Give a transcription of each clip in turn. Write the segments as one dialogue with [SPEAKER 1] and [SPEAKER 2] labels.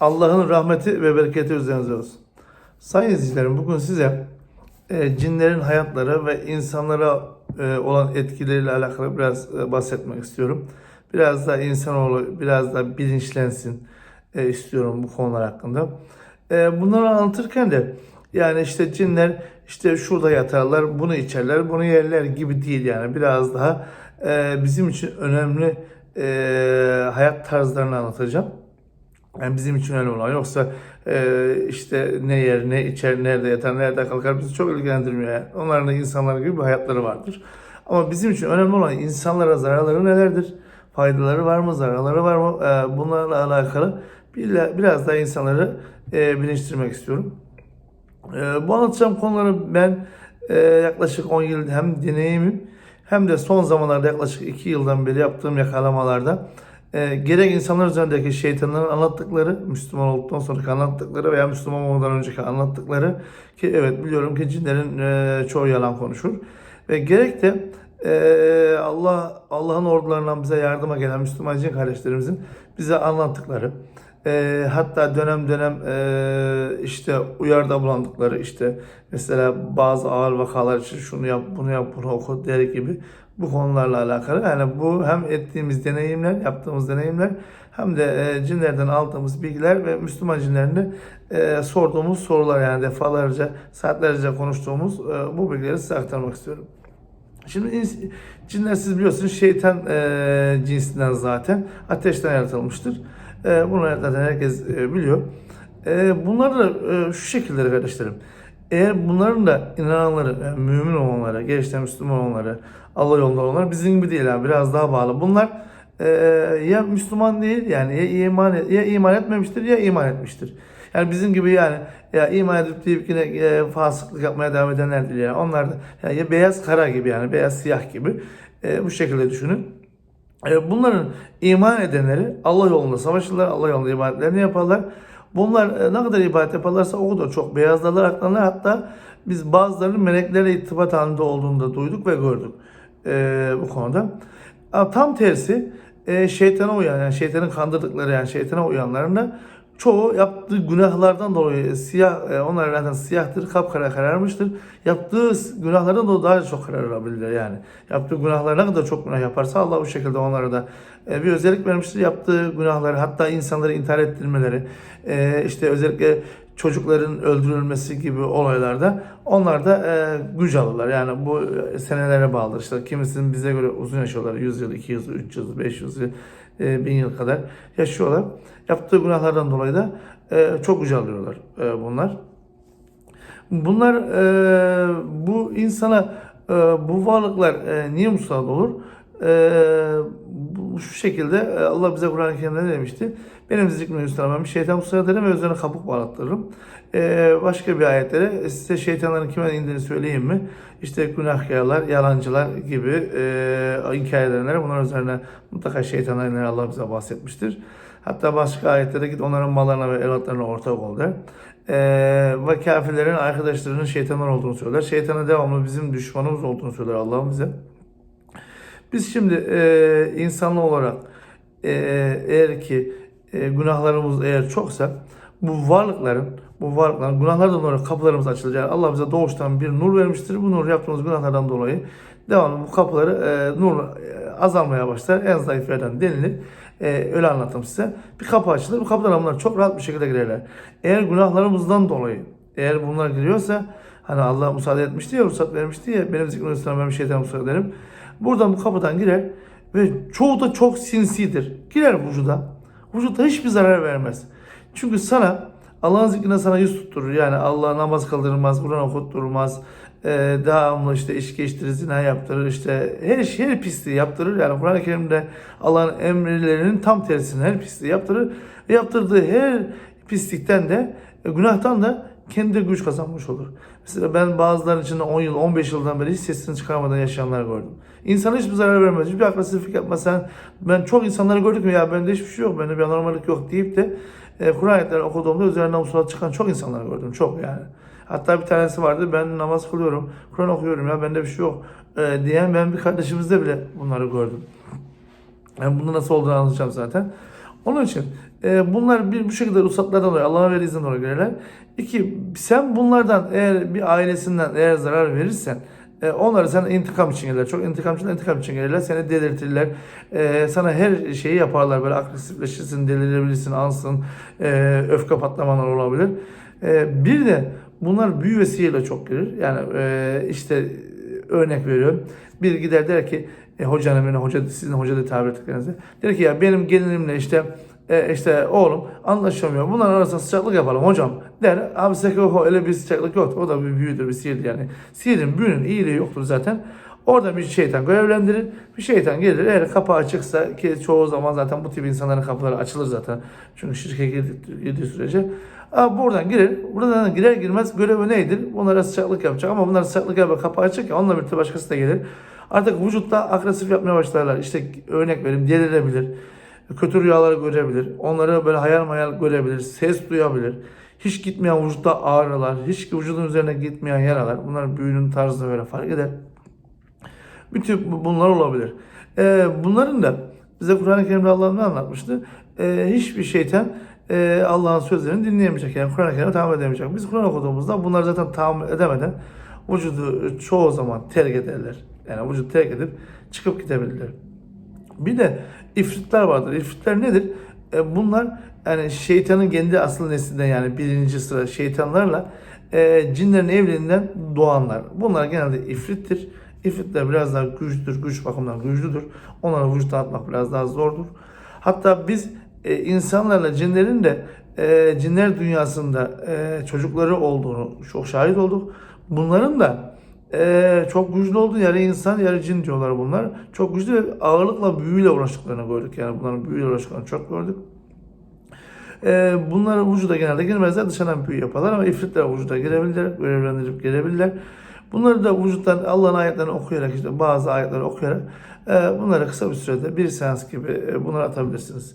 [SPEAKER 1] Allah'ın rahmeti ve bereketi üzerinize olsun. Sayın izleyicilerim bugün size e, cinlerin hayatları ve insanlara e, olan etkileriyle alakalı biraz e, bahsetmek istiyorum. Biraz da insanoğlu biraz da bilinçlensin e, istiyorum bu konular hakkında. E, bunları anlatırken de yani işte cinler işte şurada yatarlar, bunu içerler, bunu yerler gibi değil yani. Biraz daha e, bizim için önemli e, hayat tarzlarını anlatacağım. Yani bizim için önemli olan. Yoksa e, işte ne yer, ne içer, nerede yatar, nerede kalkar bizi çok ilgilendirmiyor. Yani. Onların da insanlar gibi bir hayatları vardır. Ama bizim için önemli olan insanlara zararları nelerdir? Faydaları var mı, zararları var mı? E, bunlarla alakalı bir- biraz daha insanları e, bilinçlendirmek istiyorum. E, bu anlatacağım konuları ben e, yaklaşık 10 yıl hem deneyimim hem de son zamanlarda yaklaşık 2 yıldan beri yaptığım yakalamalarda e, gerek insanlar üzerindeki şeytanların anlattıkları, Müslüman olduktan sonraki anlattıkları veya Müslüman olmadan önceki anlattıkları ki evet biliyorum ki cinlerin e, çoğu yalan konuşur. Ve gerek de e, Allah Allah'ın ordularından bize yardıma gelen Müslüman cin kardeşlerimizin bize anlattıkları e, hatta dönem dönem e, işte uyarda bulandıkları işte mesela bazı ağır vakalar için şunu yap bunu yap bunu oku der gibi bu konularla alakalı. Yani bu hem ettiğimiz deneyimler, yaptığımız deneyimler hem de e, cinlerden aldığımız bilgiler ve Müslüman cinlerine e, sorduğumuz sorular yani defalarca, saatlerce konuştuğumuz e, bu bilgileri size aktarmak istiyorum. Şimdi cinler siz biliyorsunuz şeytan cinsinden zaten ateşten yaratılmıştır. Bunu zaten herkes biliyor. Bunlar da e, şu şekilde kardeşlerim. Eğer bunların da inananları, yani mümin olanları, gerçekten Müslüman olanları, Allah yolunda olanlar bizim gibi değil yani biraz daha bağlı. Bunlar e, ya Müslüman değil yani ya iman ya iman etmemiştir ya iman etmiştir. Yani bizim gibi yani ya iman edip deyip yine e, fasıklık yapmaya devam edenler değil yani. Onlar da yani ya beyaz kara gibi yani beyaz siyah gibi e, bu şekilde düşünün. E, Bunların iman edenleri Allah yolunda savaşırlar, Allah yolunda ibadetlerini yaparlar. Bunlar e, ne kadar ibadet yaparlarsa o kadar çok beyazlarlar, aklanlar. Hatta biz bazılarının meleklerle irtibat halinde olduğunu da duyduk ve gördük e, bu konuda. Tam tersi e, şeytana uyan, yani şeytanın kandırdıkları yani şeytana uyanların da çoğu yaptığı günahlardan dolayı siyah, e, onlar zaten siyahtır, kapkara kararmıştır. Yaptığı günahlardan dolayı daha çok kararabilirler yani. Yaptığı günahlar ne kadar çok günah yaparsa Allah bu şekilde onlara da e, bir özellik vermiştir. Yaptığı günahları hatta insanları intihar ettirmeleri, e, işte özellikle çocukların öldürülmesi gibi olaylarda onlar da e, güç alırlar. Yani bu senelere bağlıdır. İşte kimisinin bize göre uzun yaşıyorlar. 100 yıl, 200 yıl, 300 yıl, 500 yıl, e, 1000 yıl kadar yaşıyorlar. Yaptığı günahlardan dolayı da e, çok güç alıyorlar e, bunlar. Bunlar e, bu insana e, bu varlıklar e, niye musallat olur? E, şu şekilde e, Allah bize Kur'an-ı Kerim'de ne demişti? Benim zikrimi üstlenmem şeytan ederim ve üzerine kabuk bağlattırırım. E, başka bir ayetlere size şeytanların kime indiğini söyleyeyim mi? İşte günahkarlar, yalancılar gibi e, inkar edenlere bunların üzerine mutlaka şeytanlar iner Allah bize bahsetmiştir. Hatta başka ayetlere git onların mallarına ve evlatlarına ortak ol der. Ee, ve kafirlerin arkadaşlarının şeytanlar olduğunu söyler. Şeytana devamlı bizim düşmanımız olduğunu söyler Allah'ım bize. Biz şimdi e, insanlı olarak e, eğer ki e, günahlarımız eğer çoksa bu varlıkların bu varlıkların günahlardan dolayı kapılarımız açılacak. Allah bize doğuştan bir nur vermiştir. Bu nur yaptığımız günahlardan dolayı devamlı bu kapıları e, nur e, azalmaya başlar. En zayıf yerden denilir. E, öyle anlattım size. Bir kapı açılır. Bu kapıdan bunlar çok rahat bir şekilde girerler. Eğer günahlarımızdan dolayı eğer bunlar giriyorsa hani Allah müsaade etmişti ya ruhsat vermişti ya benim zikrim üstüne ben şeyden müsaade ederim. Buradan bu kapıdan girer ve çoğu da çok sinsidir. Girer vücuda. Vücuda hiçbir zarar vermez. Çünkü sana Allah'ın zikrine sana yüz tutturur. Yani Allah namaz kaldırmaz, Kur'an okutturmaz. Ee, devamlı işte iş geçtirir, zina yaptırır. işte her şey, her pisliği yaptırır. Yani Kur'an-ı Kerim'de Allah'ın emirlerinin tam tersini her pisliği yaptırır. Ve yaptırdığı her pislikten de, e, günahtan da kendi güç kazanmış olur. Mesela ben bazılarının içinde 10 yıl, 15 yıldan beri hiç sesini çıkarmadan yaşayanlar gördüm. İnsana hiçbir zarar vermez, hiçbir agresiflik yapmaz. Sen, ben çok insanları gördüm ya bende hiçbir şey yok, bende bir anormallik yok deyip de e, Kur'an ayetleri okuduğumda üzerinden musallat çıkan çok insanlar gördüm. Çok yani. Hatta bir tanesi vardı ben namaz kılıyorum, Kur'an okuyorum ya bende bir şey yok e, diyen ben bir kardeşimizde bile bunları gördüm. Yani bunu nasıl olduğunu anlatacağım zaten. Onun için e, bunlar bir bu şekilde ruhsatlardan dolayı Allah'a verdiği izin dolayı gelirler. İki sen bunlardan eğer bir ailesinden eğer zarar verirsen e, onları sana intikam için gelirler. Çok intikamcılar intikam için gelirler. Seni delirtirler. E, sana her şeyi yaparlar. Böyle agresifleşirsin, delirebilirsin, ansın. E, öfke patlamalar olabilir. E, bir de bunlar büyü ve çok gelir. Yani e, işte örnek veriyorum. Bir gider der ki e, hocanın hoca sizin hoca da tabir ettiklerinizde. Der ki ya benim gelinimle işte e, işte oğlum anlaşamıyor. Bunların arasında sıcaklık yapalım hocam der. Abi seko öyle bir sıcaklık yok. O da bir büyüdür, bir sihirdir yani. Sihirin, büyünün iyiliği yoktur zaten. Orada bir şeytan görevlendirir. Bir şeytan gelir. Eğer kapı açıksa ki çoğu zaman zaten bu tip insanların kapıları açılır zaten. Çünkü şirke girdi- girdiği sürece. Abi buradan girer. Buradan girer girmez görevi neydir? Bunlara sıcaklık yapacak. Ama bunlar sıcaklık yapacak kapı açık ya onunla birlikte başkası da gelir. Artık vücutta agresif yapmaya başlarlar. İşte örnek vereyim delirebilir. Kötü rüyaları görebilir. Onları böyle hayal mayal görebilir. Ses duyabilir. Hiç gitmeyen vücutta ağrılar. Hiç vücudun üzerine gitmeyen yaralar. Bunlar büyünün tarzı böyle fark eder. Bütün bu- bunlar olabilir. Ee, bunların da bize Kur'an-ı Kerim'de Allah ne anlatmıştı? Ee, hiçbir şeytan e, Allah'ın sözlerini dinleyemeyecek. Yani Kur'an-ı Kerim'i tahammül edemeyecek. Biz Kur'an okuduğumuzda bunlar zaten tahammül edemeden vücudu çoğu zaman terk ederler. Yani vücudu terk edip çıkıp gidebilirler. Bir de ifritler vardır. İfritler nedir? E, bunlar yani şeytanın kendi asıl neslinden yani birinci sıra şeytanlarla e, cinlerin evliliğinden doğanlar. Bunlar genelde ifrittir. İfritler biraz daha güçlüdür, güç bakımından güçlüdür. Onları vücuttan atmak biraz daha zordur. Hatta biz e, insanlarla cinlerin de e, cinler dünyasında e, çocukları olduğunu çok şahit olduk. Bunların da ee, çok güçlü oldu. Yarı insan, yarı cin diyorlar bunlar. Çok güçlü ve ağırlıkla büyüyle uğraştıklarını gördük. Yani bunların büyüyle uğraştıklarını çok gördük. Ee, bunlar vücuda genelde girmezler. Dışarıdan büyü yaparlar ama ifritler vücuda girebilirler. Görevlendirip girebilirler. Bunları da vücuttan Allah'ın ayetlerini okuyarak işte bazı ayetleri okuyarak e, bunları kısa bir sürede bir seans gibi e, bunları atabilirsiniz.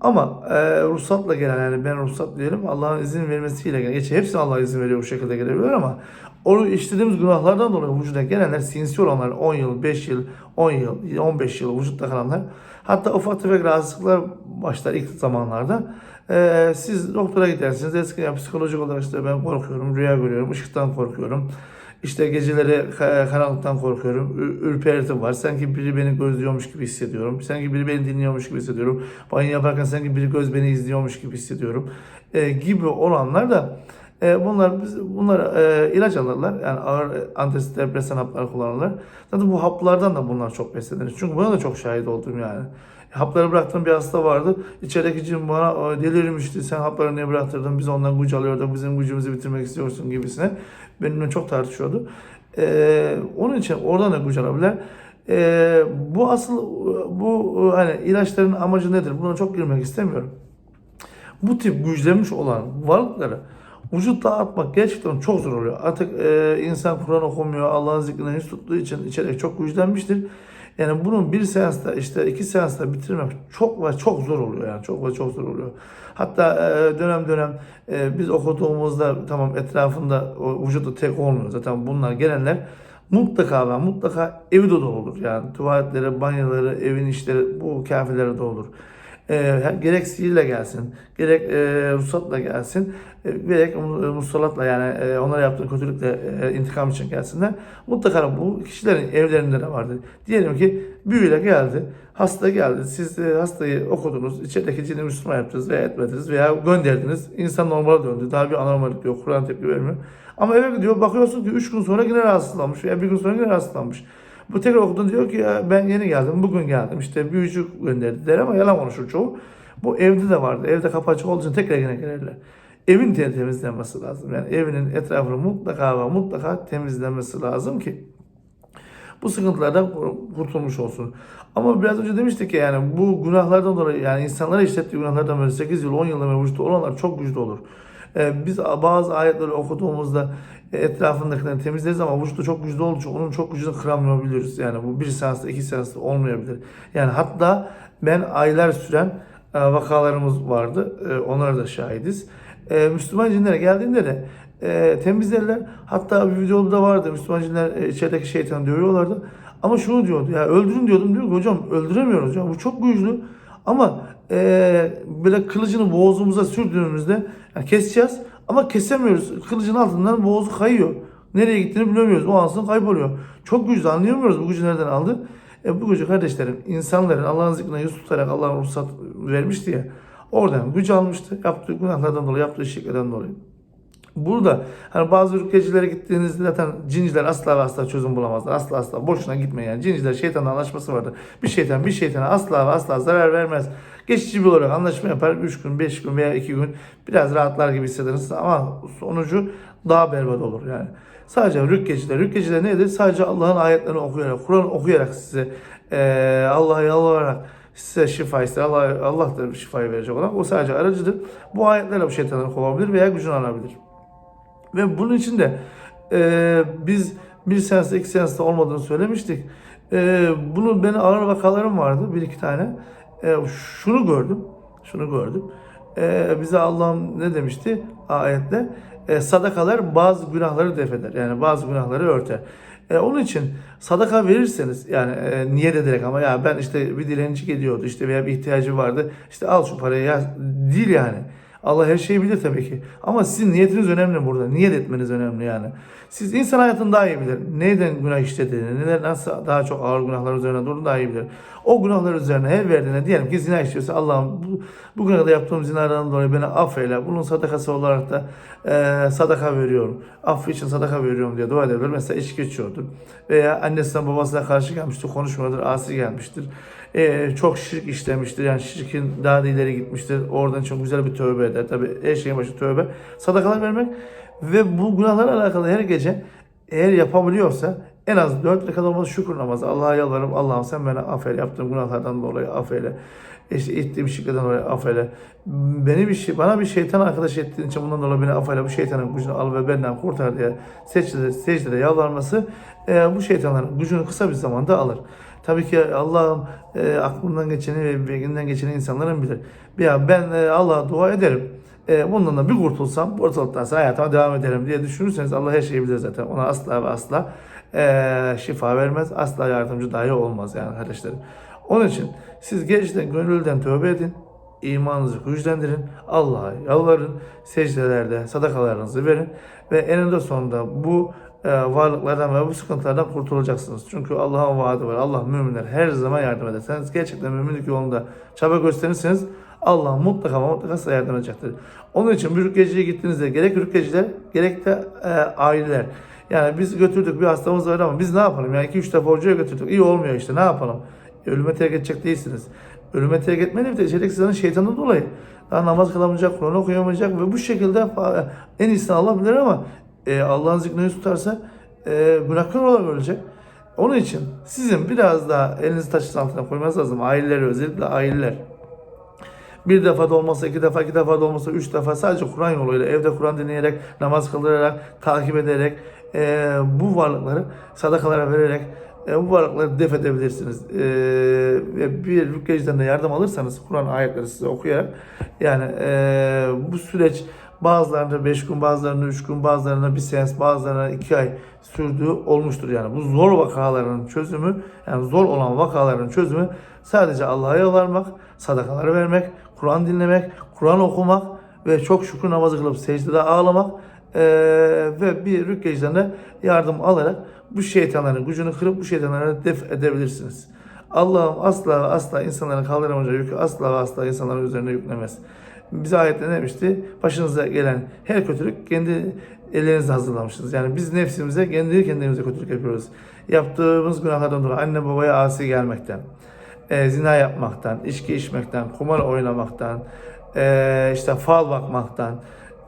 [SPEAKER 1] Ama e, ruhsatla gelen yani ben ruhsat diyelim Allah'ın izin vermesiyle gelen. Geçe hepsine Allah izin veriyor bu şekilde gelebiliyor ama onu işlediğimiz günahlardan dolayı vücuda gelenler sinsi olanlar 10 yıl, 5 yıl, 10 yıl, 15 yıl vücutta kalanlar hatta ufak tefek rahatsızlıklar başlar ilk zamanlarda. E, siz doktora gidersiniz. Eski ya, psikolojik olarak işte ben korkuyorum, rüya görüyorum, ışıktan korkuyorum. İşte geceleri ka- karanlıktan korkuyorum. Ü- Ürperti var. Sanki biri beni gözlüyormuş gibi hissediyorum. Sanki biri beni dinliyormuş gibi hissediyorum. Banyo yaparken sanki biri göz beni izliyormuş gibi hissediyorum. E, gibi olanlar da e, bunlar bunlar e, ilaç alırlar. Yani ağır antidepresan haplar kullanırlar. Zaten bu haplardan da bunlar çok beslenir. Çünkü buna da çok şahit oldum yani. Hapları bıraktığım bir hasta vardı. İçerideki cin bana "Aa, delirmişti. Sen hapları niye bıraktırdın? Biz ondan güç alıyorduk. Bizim gücümüzü bitirmek istiyorsun gibisine. Benimle çok tartışıyordu. Ee, onun için oradan da güç alabilirler. Ee, bu asıl bu hani ilaçların amacı nedir? Buna çok girmek istemiyorum. Bu tip güçlenmiş olan varlıkları vücutta atmak gerçekten çok zor oluyor. Artık e, insan Kur'an okumuyor, Allah'ın zikrinden yüz tuttuğu için içerik çok güçlenmiştir. Yani bunun bir seansta işte iki seansta bitirmek çok ve çok zor oluyor yani çok ve çok zor oluyor. Hatta e, dönem dönem e, biz okuduğumuzda tamam etrafında o vücudu tek olmuyor zaten bunlar gelenler mutlaka ve mutlaka evi de olur. Yani tuvaletleri, banyoları, evin işleri bu kafirlere de olur. E, gerek sihirle gelsin, gerek e, ruhsatla gelsin, e, gerek musallatla yani e, onlara yaptığı kötülükle e, intikam için gelsinler. Mutlaka bu kişilerin evlerinde de vardır. Diyelim ki büyüyle geldi, hasta geldi, siz e, hastayı okudunuz, içerideki cini Müslüman yaptınız veya etmediniz veya gönderdiniz. İnsan normale döndü, daha bir anormallik yok, Kur'an tepki vermiyor. Ama eve gidiyor, bakıyorsun ki 3 gün sonra yine rahatsızlanmış veya bir gün sonra yine rahatsızlanmış. Bu tekrar okudun diyor ki ya ben yeni geldim, bugün geldim. İşte büyücü gönderdi der ama yalan konuşur çoğu. Bu evde de vardı. Evde kapı olduğu için tekrar yine gelirler. Evin te- temizlenmesi lazım. Yani evinin etrafını mutlaka ve mutlaka temizlenmesi lazım ki bu sıkıntılardan kurtulmuş olsun. Ama biraz önce demiştik ya yani bu günahlardan dolayı yani insanlara işlettiği günahlardan böyle 8 yıl 10 yıl ve vücutta olanlar çok güçlü olur. Ee, biz bazı ayetleri okuduğumuzda e, etrafındakileri temizleriz ama vücutta çok güçlü olduğu için onun çok gücünü kıramayabiliyoruz. Yani bu bir seansta iki seansta olmayabilir. Yani hatta ben aylar süren e, vakalarımız vardı. E, onlara da şahidiz. E, Müslüman cinlere geldiğinde de e, temizlerler. Hatta bir videoda vardı. Müslüman cinler e, içerideki şeytanı dövüyorlardı. Ama şunu diyordu ya öldürün diyordum diyor ki hocam öldüremiyoruz ya bu çok güçlü. Ama e, böyle kılıcını boğazımıza sürdüğümüzde yani keseceğiz ama kesemiyoruz. Kılıcın altından boğazı kayıyor. Nereye gittiğini bilemiyoruz. O ansın kayboluyor. Çok güçlü anlayamıyoruz bu gücü nereden aldı. E, bu gücü kardeşlerim insanların Allah'ın zikrine yüz tutarak Allah'ın ruhsat vermişti ya. Oradan güç almıştı. Yaptığı günahlardan dolayı, yaptığı şirklerden dolayı. Burada hani bazı ülkecilere gittiğinizde zaten cinciler asla ve asla çözüm bulamazlar. Asla asla boşuna gitmeyin yani. Cinciler şeytanla anlaşması vardır. Bir şeytan bir şeytana asla ve asla zarar vermez. Geçici bir olarak anlaşma yapar. 3 gün, 5 gün veya 2 gün biraz rahatlar gibi hissedersiniz ama sonucu daha berbat olur yani. Sadece rükkeciler. Rükkeciler nedir? Sadece Allah'ın ayetlerini okuyarak, Kur'an okuyarak size eee Allah'a yalvararak size şifa ister. Allah, Allah da şifayı verecek olan. O sadece aracıdır. Bu ayetlerle bu şeytanları kovabilir veya gücünü alabilir. Ve bunun için de e, biz bir seansta iki seansta olmadığını söylemiştik. E, bunun beni ağır vakalarım vardı bir iki tane. E, şunu gördüm. Şunu gördüm. E, bize Allah'ım ne demişti ayette? E, sadakalar bazı günahları defeder. Yani bazı günahları örter. E, onun için sadaka verirseniz yani e, niyet ederek ama ya ben işte bir dilenci geliyordu işte veya bir ihtiyacı vardı işte al şu parayı ya değil yani. Allah her şeyi bilir tabii ki. Ama sizin niyetiniz önemli burada. Niyet etmeniz önemli yani. Siz insan hayatını daha iyi bilir. Neyden günah işlediğini, neler nasıl daha çok ağır günahlar üzerine durduğunu daha iyi bilir. O günahlar üzerine her verdiğine diyelim ki zina işliyorsa Allah'ım bu, bugüne kadar yaptığım zinalardan dolayı beni affeyle. Bunun sadakası olarak da e, sadaka veriyorum. Affı için sadaka veriyorum diye dua edebilir. Mesela içki içiyordur. Veya annesine babasına karşı gelmiştir, konuşmuyordur, asi gelmiştir. E, çok şirk işlemiştir. Yani şirkin daha da ileri gitmiştir. Oradan çok güzel bir tövbe eder. Tabi her şeyin başı tövbe. Sadakalar vermek ve bu günahlarla alakalı her gece eğer yapabiliyorsa en az dört rekat olmaz şükür namazı. Allah'a yalvarırım. Allah'ım sen beni affeyle. Yaptığım günahlardan dolayı affeyle. İşte ettiğim şirketten dolayı affeyle. Beni bir şey, bana bir şeytan arkadaş ettiğin için bundan dolayı beni affeyle. Bu şeytanın gücünü al ve benden kurtar diye secdede, secdede yalvarması e, bu şeytanların gücünü kısa bir zamanda alır. Tabii ki Allah'ım e, aklından geçeni ve bilginden geçeni insanların bilir. Ya ben e, Allah'a dua ederim. E, bundan da bir kurtulsam, ortalıktan sonra hayatıma devam ederim diye düşünürseniz Allah her şeyi bilir zaten. Ona asla ve asla e, şifa vermez. Asla yardımcı dahi olmaz yani kardeşlerim. Onun için siz gerçekten gönülden tövbe edin. imanınızı güçlendirin. Allah'a yalvarın. Secdelerde sadakalarınızı verin. Ve eninde sonunda bu e, varlıklardan ve bu sıkıntılardan kurtulacaksınız. Çünkü Allah'ın vaadi var. Allah müminler her zaman yardım eder. Sen gerçekten müminlik yolunda çaba gösterirseniz Allah mutlaka mutlaka size yardım edecektir. Onun için bir rükkeciye gittiğinizde gerek rükkeciler gerek de e, aileler. Yani biz götürdük bir hastamız var ama biz ne yapalım? Yani 2-3 defa hocaya götürdük. İyi olmuyor işte ne yapalım? Ölüme terk edecek değilsiniz. Ölüme terk etmenin bir de içerik sizin şeytanın dolayı. Daha namaz kılamayacak, Kur'an okuyamayacak ve bu şekilde en iyisini Allah bilir ama e, Allah'ın zikrini tutarsa e, günahkar olarak ölecek. Onun için sizin biraz daha elinizi taşın altına koymanız lazım. Aileler özellikle aileler. Bir defa da olmasa, iki defa, iki defa da olmasa, üç defa sadece Kur'an yoluyla evde Kur'an dinleyerek, namaz kıldırarak, takip ederek e, bu varlıkları sadakalara vererek e, bu varlıkları def edebilirsiniz. E, ve bir rükkeciden de yardım alırsanız Kur'an ayetleri size okuyarak yani e, bu süreç bazılarında 5 gün, bazılarında 3 gün, bazılarında bir seans, bazılarında 2 ay sürdüğü olmuştur. Yani bu zor vakaların çözümü, yani zor olan vakaların çözümü sadece Allah'a yalvarmak, sadakaları vermek, Kur'an dinlemek, Kur'an okumak ve çok şükür namazı kılıp secdede ağlamak ee, ve bir rükkeciden de yardım alarak bu şeytanların gücünü kırıp bu şeytanları def edebilirsiniz. Allah'ım asla asla insanların kaldıramayacağı yükü asla asla insanların üzerine yüklemez. Bize ayette ne demişti? Başınıza gelen her kötülük kendi ellerinizle hazırlamışsınız. Yani biz nefsimize, kendi kendimize kötülük yapıyoruz. Yaptığımız günahlardan dolayı anne babaya asi gelmekten, e, zina yapmaktan, içki içmekten, kumar oynamaktan, e, işte fal bakmaktan,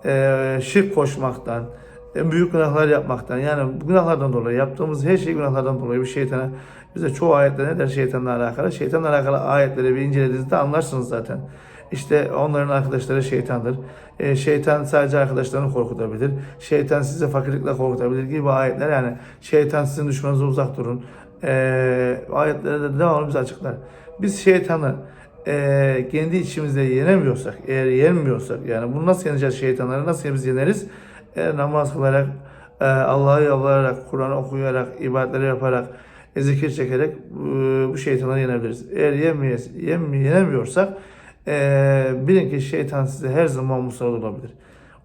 [SPEAKER 1] e, şirk koşmaktan, e, büyük günahlar yapmaktan yani günahlardan dolayı yaptığımız her şey günahlardan dolayı bir şeytana bize çoğu ayette ne der şeytanla alakalı? Şeytanla alakalı ayetleri bir incelediğinizde anlarsınız zaten. İşte onların arkadaşları şeytandır. E, şeytan sadece arkadaşlarını korkutabilir. Şeytan size fakirlikle korkutabilir gibi ayetler yani şeytan sizin düşmanınıza uzak durun. E, ayetlerde de devamlı bize açıklar. Biz şeytanı e, kendi içimizde yenemiyorsak, eğer yenmiyorsak yani bunu nasıl yeneceğiz şeytanları nasıl biz yeneriz? E, namaz kılarak, e, Allah'a yalvararak, Kur'an okuyarak, ibadetleri yaparak, e, zikir çekerek e, bu şeytanları yenebiliriz. Eğer yemeyiz, yem, yenemiyorsak Ee, bilin ki şeytan size her zaman musallat olabilir.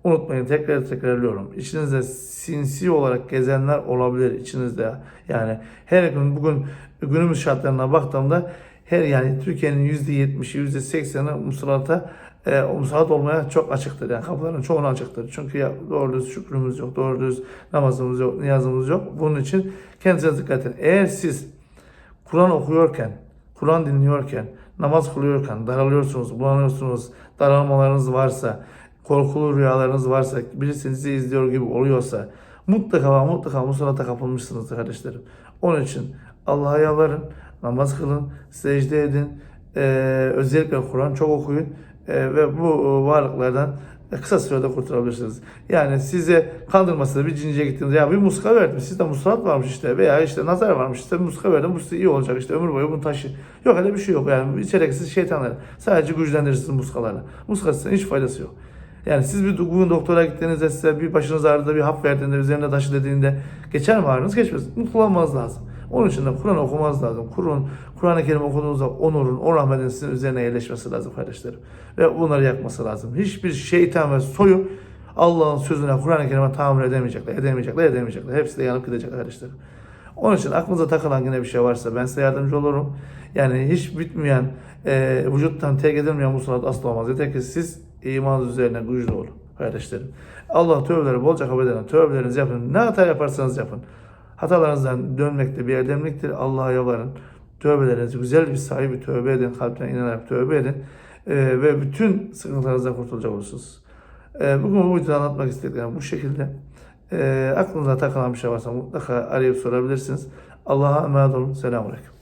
[SPEAKER 1] Unutmayın tekrar tekrarlıyorum. İçinizde sinsi olarak gezenler olabilir içinizde. Yani her gün bugün günümüz şartlarına baktığımda her yani Türkiye'nin %70'i %80'i musallata e, musallat olmaya çok açıktır. Yani kapıların çoğunu açıktır. Çünkü ya, doğru düz şükrümüz yok, doğru düz namazımız yok, niyazımız yok. Bunun için kendinize dikkat edin. Eğer siz Kur'an okuyorken, Kur'an dinliyorken, namaz kılıyorken daralıyorsunuz, bulanıyorsunuz, daralmalarınız varsa, korkulu rüyalarınız varsa, birisi sizi izliyor gibi oluyorsa mutlaka mutlaka musalata kapılmışsınızdır kardeşlerim. Onun için Allah'a yalvarın, namaz kılın, secde edin, Ee, özellikle Kur'an çok okuyun Ee, ve bu e, varlıklardan kısa sürede kurtulabilirsiniz. Yani size kandırmasına bir cinciye gittiniz. Ya bir muska verdim. Sizde musallat varmış işte. Veya işte nazar varmış. İşte muska verdim. Bu size iyi olacak işte. Ömür boyu bunu taşı. Yok öyle bir şey yok. Yani içereksiz şeytanlar. Sadece güçlendirirsiniz muskalarla. Muska size hiç faydası yok. Yani siz bir bugün doktora gittiğinizde size bir başınız ağrıda bir hap verdiğinde üzerine taşı dediğinde geçer mi ağrınız? Geçmez. Bunu kullanmanız lazım. Onun için de Kur'an okumanız lazım. Kur'an, Kur'an-ı Kerim okuduğunuzda o nurun, o rahmetin sizin üzerine yerleşmesi lazım kardeşlerim. Ve bunları yakması lazım. Hiçbir şeytan ve soyu Allah'ın sözüne, Kur'an-ı Kerim'e tahammül edemeyecekler, edemeyecekler, edemeyecekler. Hepsi de yanıp gidecek kardeşlerim. Onun için aklınıza takılan yine bir şey varsa ben size yardımcı olurum. Yani hiç bitmeyen, e, vücuttan terk edilmeyen musallat asla olmaz. Yeter ki siz imanınız üzerine güçlü olun kardeşlerim. Allah tövbeleri bolca kabul eden tövbelerinizi yapın. Ne hata yaparsanız yapın. Hatalarınızdan dönmekte bir erdemliktir. Allah'a yalvarın. Tövbelerinizi güzel bir sahibi tövbe edin. Kalpten inanarak tövbe edin. E, ve bütün sıkıntılarınızdan kurtulacak olursunuz. E, bugün bu videoda anlatmak istediklerim bu şekilde. E, aklınıza takılan bir şey varsa mutlaka arayıp sorabilirsiniz. Allah'a emanet olun. Selamun Aleyküm.